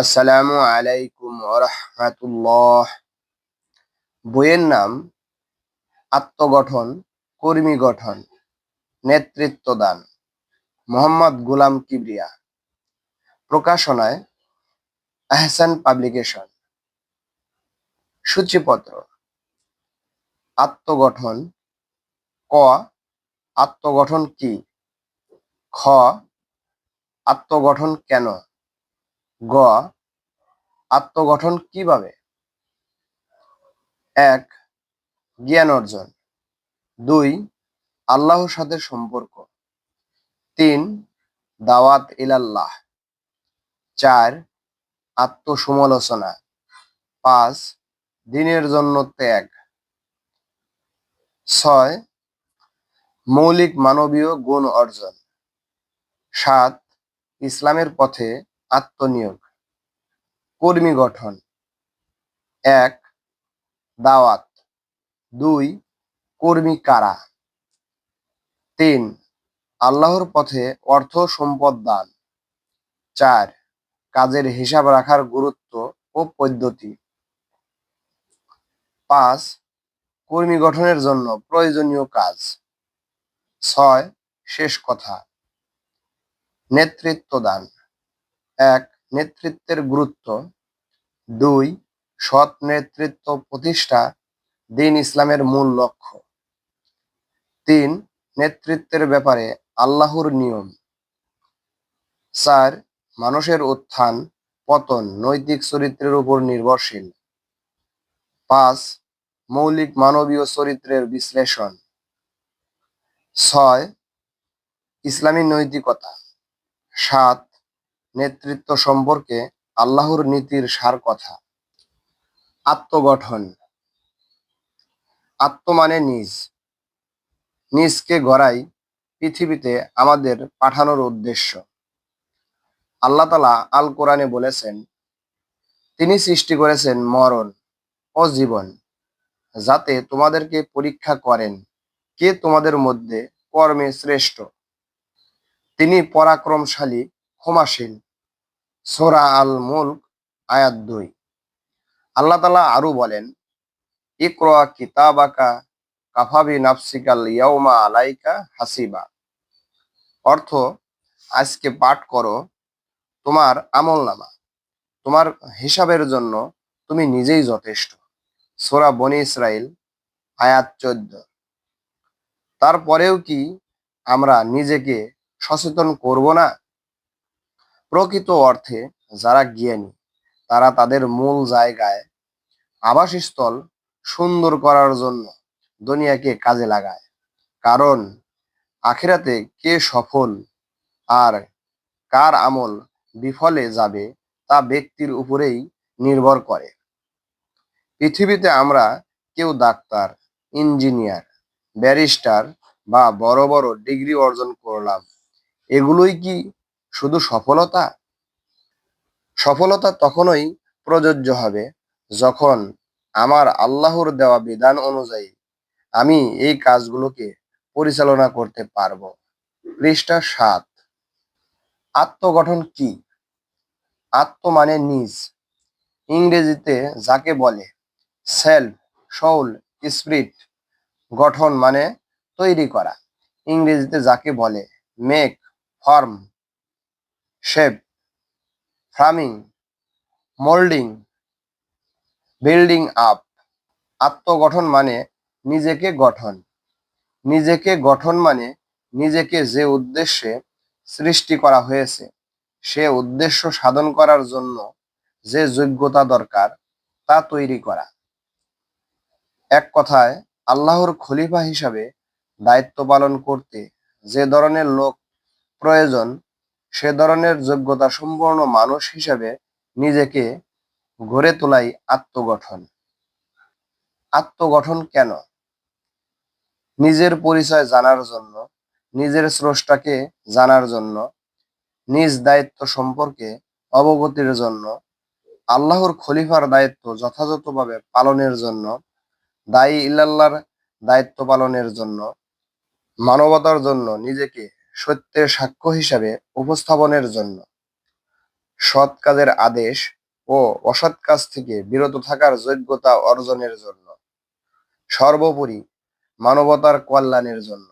আসসালামু আলাইকুম রহমাতুল্লাহ বইয়ের নাম আত্মগঠন, কর্মী গঠন, নেতৃত্ব দান, মোহাম্মদ গোলাম কিবরিয়া। প্রকাশনায় আহসান পাবলিকেশন। সূচিপত্র আত্মগঠন, ক, আত্মগঠন কি? খ, আত্মগঠন কেন? গ, আত্মগঠন কীভাবে? এক, জ্ঞান অর্জন। দুই, আল্লাহর সাথে সম্পর্ক। তিন, দাওয়াত ইলাল্লাহ। চার, আত্মসমালোচনা। পাঁচ, দিনের জন্য ত্যাগ। ছয়, মৌলিক মানবীয় গুণ অর্জন। সাত, ইসলামের পথে আত্মনিয়োগ। কর্মী গঠন। এক, দাওয়াত। দুই, কর্মী কারা। তিন, আল্লাহর পথে অর্থ সম্পদ দান। চার, কাজের হিসাব রাখার গুরুত্ব ও পদ্ধতি। পাঁচ, কর্মী গঠনের জন্য প্রয়োজনীয় কাজ। ছয়, শেষ কথা। নেতৃত্ব দান। এক, নেতৃত্বের গুরুত্ব। দুই, সৎ নেতৃত্ব প্রতিষ্ঠা দিন ইসলামের মূল লক্ষ্য। তিন, নেতৃত্বের ব্যাপারে আল্লাহর নিয়ম। চার, মানুষের উত্থান, পতন, নৈতিক চরিত্রের উপর নির্ভরশীল। পাঁচ, মৌলিক মানবীয় চরিত্রের বিশ্লেষণ। ছয়, ইসলামী নৈতিকতা। সাত নেতৃত্ব সম্পর্কে আল্লাহর নীতির সার কথা। আত্মগঠন। আত্ম মানে নিজ। নিজকে গড়াই পৃথিবীতে আমাদের পাঠানোর উদ্দেশ্য। আল্লাহ তালা আল কোরআনে বলেছেন, তিনি সৃষ্টি করেছেন মরণ ও জীবন, যাতে তোমাদেরকে পরীক্ষা করেন কে তোমাদের মধ্যে কর্মে শ্রেষ্ঠ। তিনি পরাক্রমশালী, ক্ষমাশীল সোরা আল মুলক আয়াত দুই। আল্লাহ তালা আরও বলেন, ইকরা কিতাবাকা কাফাবি নাফসিকাল ইয়াউমা আলাইকা হাসিবা। অর্থ, আজকে পাঠ করো তোমার আমল নামা তোমার হিসাবের জন্য তুমি নিজেই যথেষ্ট। সোরা বনি ইসরাইল আয়াত চোদ্দ। তারপরেও কি আমরা নিজেকে সচেতন করব না? প্রকৃত অর্থে যারা জ্ঞানী, তারা তাদের মূল জায়গায় আবাসস্থল সুন্দর করার জন্য দুনিয়াকে কাজে লাগায়। কারণ আখিরাতে কে সফল আর কার আমল বিফলে যাবে তা ব্যক্তির উপরেই নির্ভর করে। পৃথিবীতে আমরা কেউ ডাক্তার, ইঞ্জিনিয়ার, ব্যারিস্টার বা বড় বড় ডিগ্রি অর্জন করলাম, এগুলোই কি শুধু সফলতা? সফলতা তখনই প্রযোজ্য হবে যখন আমার আল্লাহর দেওয়া বিধান অনুযায়ী আমি এই কাজগুলোকে পরিচালনা করতে পারব। পৃষ্ঠা সাত। আত্মগঠন কি? আত্ম মানে নিজ। ইংরেজিতে যাকে বলে সেলফ সৌল স্প্রিট গঠন মানে তৈরি করা। ইংরেজিতে যাকে বলে make form shape framing, moulding, building up. আত্মগঠন মানে নিজেকে গঠন। নিজেকে গঠন মানে নিজেকে যে উদ্দেশ্যে সৃষ্টি করা হয়েছে, সে উদ্দেশ্য সাধন করার জন্য যে যোগ্যতা দরকার, তা তৈরি করা। এক কথায়, আল্লাহর খলিফা হিসাবে দায়িত্ব পালন করতে যে ধরনের লোক প্রয়োজন সে ধরনের যোগ্যতা সম্পন্ন মানুষ হিসেবে নিজেকে গড়ে তোলাই আত্মগঠন। আত্মগঠন কেন? নিজের পরিচয় জানার জন্য, নিজের স্রষ্টাকে জানার জন্য, নিজ দায়িত্ব সম্পর্কে অবগতির জন্য, আল্লাহর খলিফার দায়িত্ব যথাযথভাবে পালনের জন্য, দায়ী ইল্লাল্লাহর দায়িত্ব পালনের জন্য, মানবতার জন্য নিজেকে সত্যের সাক্ষ্য হিসাবে উপস্থাপনের জন্য। সৎ কাজের আদেশ ও অসৎ কাজ থেকে বিরত থাকার যোগ্যতা অর্জনের জন্য। সর্বোপরি মানবতার কল্যাণের জন্য।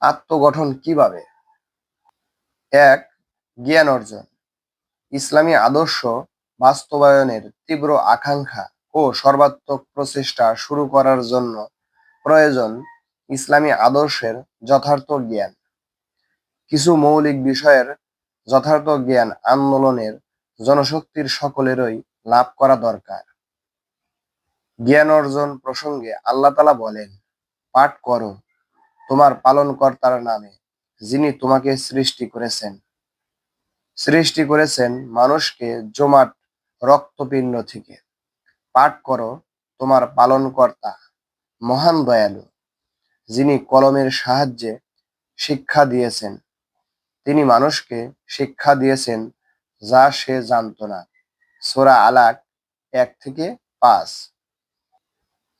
আত্মগঠন কীভাবে? এক, জ্ঞান অর্জন। ইসলামী আদর্শ বাস্তবায়নের তীব্র আকাঙ্ক্ষা ও সর্বাত্মক প্রচেষ্টা শুরু করার জন্য প্রয়োজন ইসলামী আদর্শের যথার্থ জ্ঞান। কিছু মৌলিক বিষয়ের যথার্থ জ্ঞান আন্দোলনের জনশক্তির সকলেরই লাভ করা দরকার। জ্ঞান অর্জন প্রসঙ্গে আল্লাহ তালা বলেন, পাঠ করো, তোমার পালনকর্তার নামে যিনি তোমাকে সৃষ্টি করেছেন। সৃষ্টি করেছেন মানুষকে জমাট রক্তপিণ্ড থেকে। পাঠ করো, তোমার পালনকর্তা মহান দয়ালু। যিনি কলমের সাহায্যে শিক্ষা দিয়েছেন, তিনি মানুষকে শিক্ষা দিয়েছেন যা সে জানত না। সোরা আলাক এক থেকে পাঁচ।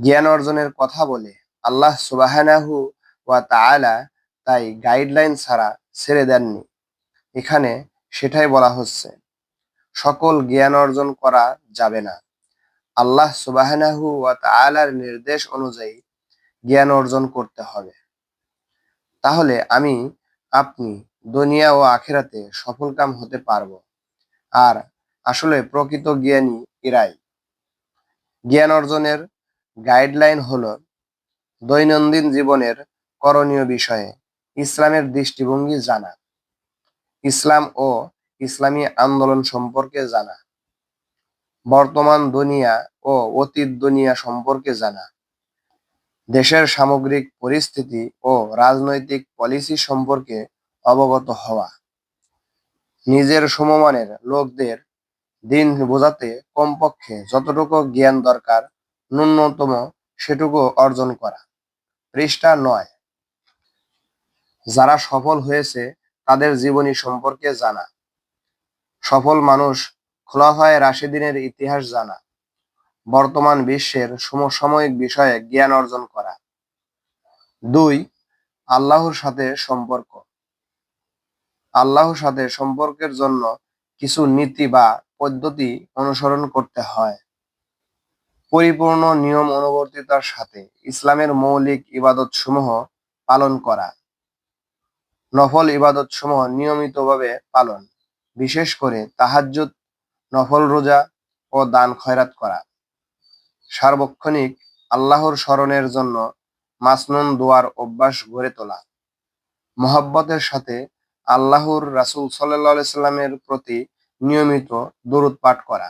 জ্ঞান অর্জনের কথা বলে আল্লাহ সুবাহানাহু ওয়া তাআলা তাই গাইডলাইন ছাড়া ছেড়ে দেননি। এখানে সেটাই বলা হচ্ছে, সকল জ্ঞান অর্জন করা যাবে না। আল্লাহ সুবাহানাহু ওয়া তাআলার নির্দেশ অনুযায়ী জ্ঞান অর্জন করতে হবে। তাহলে আমি, আপনি দুনিয়া ও আখেরাতে সফলকাম হতে পারব। আর আসলে প্রকৃত জ্ঞানী এরাই। জ্ঞান অর্জনের গাইডলাইন হলো দৈনন্দিন জীবনের করণীয় বিষয়ে ইসলামের দৃষ্টিভঙ্গি জানা। ইসলাম ও ইসলামী আন্দোলন সম্পর্কে জানা। বর্তমান দুনিয়া ও অতীত দুনিয়া সম্পর্কে জানা। দেশের সামগ্রিক পরিস্থিতি ও রাজনৈতিক পলিসি সম্পর্কে অবগত হওয়া। নিজের সমমানের লোকদের দিন বোঝাতে কমপক্ষে যতটুকু জ্ঞান দরকার, ন্যূনতম সেটুকু অর্জন করা। পৃষ্ঠা নয়। যারা সফল হয়েছে, তাদের জীবনী সম্পর্কে জানা। সফল মানুষ খোলাফায় রাশিদিনের ইতিহাস জানা। বর্তমান বিশ্বের সমসাময়িক বিষয়ে জ্ঞান অর্জন করা। দুই, আল্লাহর সাথে সম্পর্ক। আল্লাহর সাথে সম্পর্কের জন্য কিছু নীতি বা পদ্ধতি অনুসরণ করতে হয়। পরিপূর্ণ নিয়ম অনুবর্তিতার সাথে ইসলামের মৌলিক ইবাদত সমূহ পালন করা। নফল ইবাদত সমূহ নিয়মিতভাবে পালন, বিশেষ করে তাহাজ্জুদ, নফল রোজা ও দান খয়রাত করা। সার্বক্ষণিক আল্লাহর স্মরণের জন্য মাসনুন দোয়ার অভ্যাস গড়ে তোলা। মহাব্বতের সাথে আল্লাহর রাসুল সাল্লাহ সাল্লামের প্রতি নিয়মিত দরুদ পাঠ করা।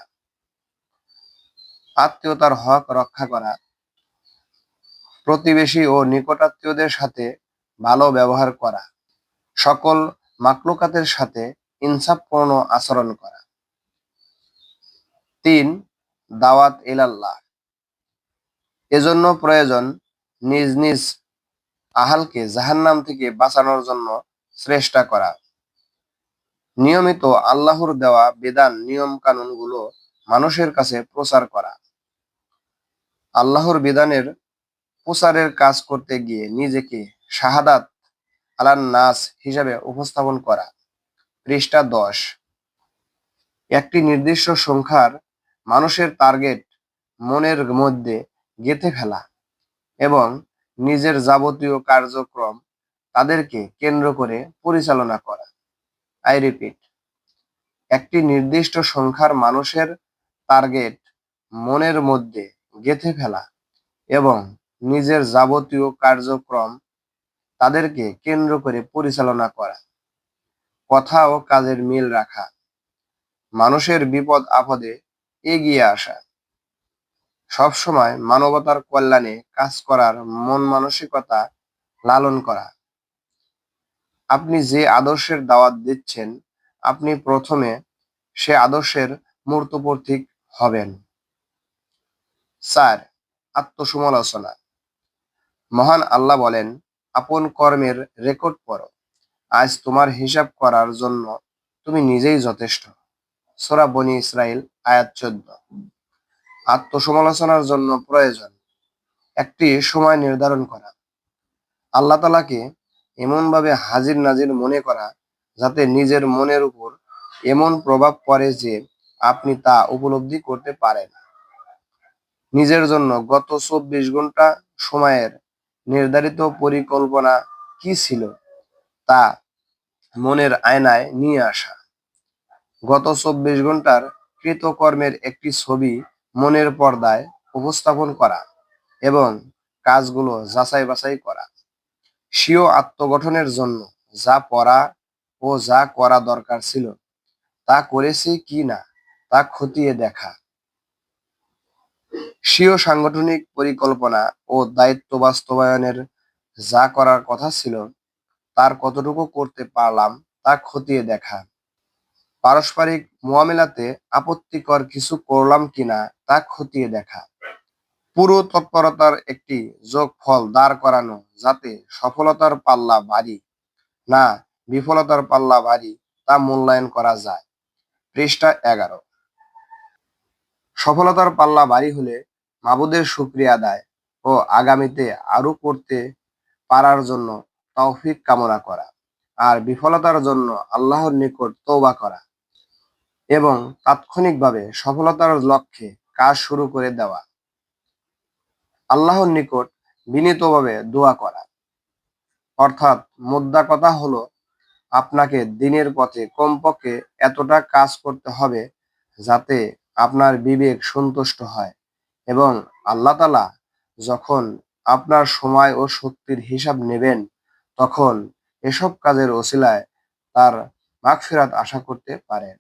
আত্মীয়তার হক রক্ষা করা। প্রতিবেশী ও নিকটাত্মীয়দের সাথে ভালো ব্যবহার করা। সকল মাকলুকাতের সাথে ইনসাফপূর্ণ আচরণ করা। তিন, দাওয়াত ইলাল্লাহ। এজন্য প্রয়োজন নিজ নিজ আহালকে জাহান্নাম থেকে বাঁচানোর জন্য চেষ্টা করা। নিয়মিত আল্লাহর দেওয়া বিধান, নিয়ম কানুনগুলো মানুষের কাছে প্রচার করা। আল্লাহর বিধানের প্রচারের কাজ করতে গিয়ে নিজেকে শাহাদাত আলান নাস হিসাবে উপস্থাপন করা। পৃষ্ঠা দশ। একটি নির্দিষ্ট সংখ্যার মানুষের টার্গেট মনের মধ্যে গেঁথে ফেলা এবং নিজের যাবতীয় কার্যক্রম তাদেরকে কেন্দ্র করে পরিচালনা করা। আই রিপিট একটি নির্দিষ্ট সংখ্যার মানুষের টার্গেট মনের মধ্যে গেঁথে ফেলা এবং নিজের যাবতীয় কার্যক্রম তাদেরকে কেন্দ্র করে পরিচালনা করা। কথা ও কাজের মিল রাখা, মানুষের বিপদ আপদে এগিয়ে আসা সবসময় মানবতার কল্যাণে কাজ করার মন মানসিকতা লালন করা। আপনি যে আদর্শের দাওয়াত দিচ্ছেন, আপনি প্রথমে সে আদর্শের মূর্ত প্রতীক হবেন। চার আত্মসমালোচনা। মহান আল্লাহ বলেন, আপন কর্মের রেকর্ড পড়ো। আজ তোমার হিসাব করার জন্য তুমি নিজেই যথেষ্ট। সোরা বনি ইসরায়েল আয়াত চোদ্দ। আত্মসমালোচনার জন্য প্রয়োজন। একটি সময় নির্ধারণ করা। আল্লাহ তালাকে এমনভাবে হাজির নাজির মনে করা যাতে নিজের মনের উপর এমন প্রভাব পড়ে যে আপনি তা উপলব্ধি করতে পারেন। নিজের জন্য গত চব্বিশ ঘণ্টা সময়ের নির্ধারিত পরিকল্পনা কি ছিল তা মনের আয়নায় নিয়ে আসা। গত চব্বিশ ঘণ্টার কৃতকর্মের একটি ছবি মনের পর্দায় উপস্থাপন করা এবং কাজগুলো যাচাই বাছাই করা। স্বীয় আত্মগঠনের জন্য যা পড়া ও যা করা দরকার ছিল, তা করেছি কি না, তা খতিয়ে দেখা। স্বীয় সাংগঠনিক পরিকল্পনা ও দায়িত্ব বাস্তবায়নের যা করার কথা ছিল, তার কতটুকু করতে পারলাম তা খতিয়ে দেখা। পারস্পরিক মোয়ামেলাতে আপত্তিকর কিছু করলাম কিনা তা খতিয়ে দেখা। পুরো তৎপরতার একটি যোগফল দাঁড় করানো যাতে সফলতার পাল্লা ভারী না বিফলতার পাল্লা ভারী তা মূল্যায়ন করা যায়। পৃষ্ঠা এগারো। সফলতার পাল্লা ভারী হলে মাবুদের শুক্রিয়া আদায় ও আগামীতে আরও করতে পারার জন্য তৌফিক কামনা করা। আর বিফলতার জন্য আল্লাহর নিকট তৌবা করা। এবং তাৎক্ষণিকভাবে সফলতার লক্ষ্যে কাজ শুরু করে দেওয়া। আল্লাহর নিকট বিনীতভাবে দোয়া করা। অর্থাৎ মোদ্দা কথা হলো, আপনাকে দিনের পথে কমপক্ষে এতটা কাজ করতে হবে যাতে আপনার বিবেক সন্তুষ্ট হয় এবং আল্লাহ তালা যখন আপনার সময় ও শক্তির হিসাব নেবেন, তখন এসব কাজের ওসিলায় তার মাগফিরাত আশা করতে পারেন।